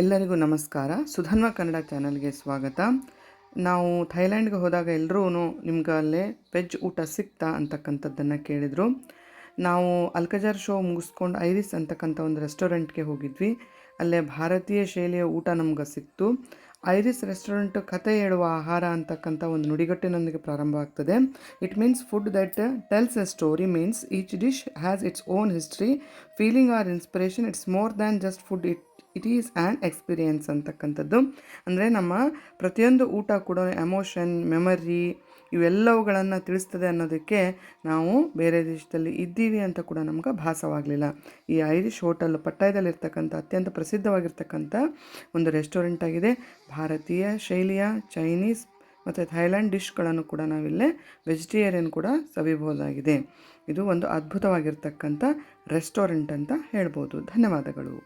ಎಲ್ಲರಿಗೂ ನಮಸ್ಕಾರ. ಸುಧನ್ವ ಕನ್ನಡ ಚಾನಲ್ಗೆ ಸ್ವಾಗತ. ನಾವು ಥೈಲ್ಯಾಂಡ್ಗೆ ಹೋದಾಗ ಎಲ್ಲರೂ ನಿಮ್ಗೆ ಅಲ್ಲೇ ವೆಜ್ ಊಟ ಸಿಕ್ತಾ ಅಂತಕ್ಕಂಥದ್ದನ್ನು ಕೇಳಿದರು. ನಾವು ಅಲ್ಕಜಾರ್ ಶೋ ಮುಗಿಸ್ಕೊಂಡು ಐರಿಸ್ ಅಂತಕ್ಕಂಥ ಒಂದು ರೆಸ್ಟೋರೆಂಟ್ಗೆ ಹೋಗಿದ್ವಿ. ಅಲ್ಲೇ ಭಾರತೀಯ ಶೈಲಿಯ ಊಟ ನಮ್ಗೆ ಸಿಕ್ತು. ಐರಿಸ್ ರೆಸ್ಟೋರೆಂಟ್ ಕತೆ ಹೇಳುವ ಆಹಾರ ಅಂತಕ್ಕಂಥ ಒಂದು ನುಡಿಗಟ್ಟಿನೊಂದಿಗೆ ಪ್ರಾರಂಭ ಆಗ್ತದೆ. It means food that tells a story means each dish has its own history feeling or inspiration it's more than just food it it is an experience ಅಂತಕ್ಕಂಥದ್ದು. ಅಂದರೆ ನಮ್ಮ ಪ್ರತಿಯೊಂದು ಊಟ ಕೂಡ ಎಮೋಷನ್ ಮೆಮರಿ ಇವೆಲ್ಲವುಗಳನ್ನು ತಿಳಿಸ್ತದೆ ಅನ್ನೋದಕ್ಕೆ ನಾವು ಬೇರೆ ದೇಶದಲ್ಲಿ ಇದ್ದೀವಿ ಅಂತ ಕೂಡ ನಮ್ಗೆ ಭಾಸವಾಗಲಿಲ್ಲ. ಈ ಐರಿಷ್ ಹೋಟೆಲ್ ಪಟ್ಟಾಯದಲ್ಲಿರ್ತಕ್ಕಂಥ ಅತ್ಯಂತ ಪ್ರಸಿದ್ಧವಾಗಿರ್ತಕ್ಕಂಥ ಒಂದು ರೆಸ್ಟೋರೆಂಟ್ ಆಗಿದೆ. ಭಾರತೀಯ ಶೈಲಿಯ ಚೈನೀಸ್ ಮತ್ತು ಥೈಲ್ಯಾಂಡ್ ಡಿಶ್ಗಳನ್ನು ಕೂಡ ನಾವಿಲ್ಲೇ ವೆಜಿಟೇರಿಯನ್ ಕೂಡ ಸವಿಬಹುದಾಗಿದೆ ಇದು ಒಂದು ಅದ್ಭುತವಾಗಿರ್ತಕ್ಕಂಥ ರೆಸ್ಟೋರೆಂಟ್ ಅಂತ ಹೇಳ್ಬೋದು. ಧನ್ಯವಾದಗಳು.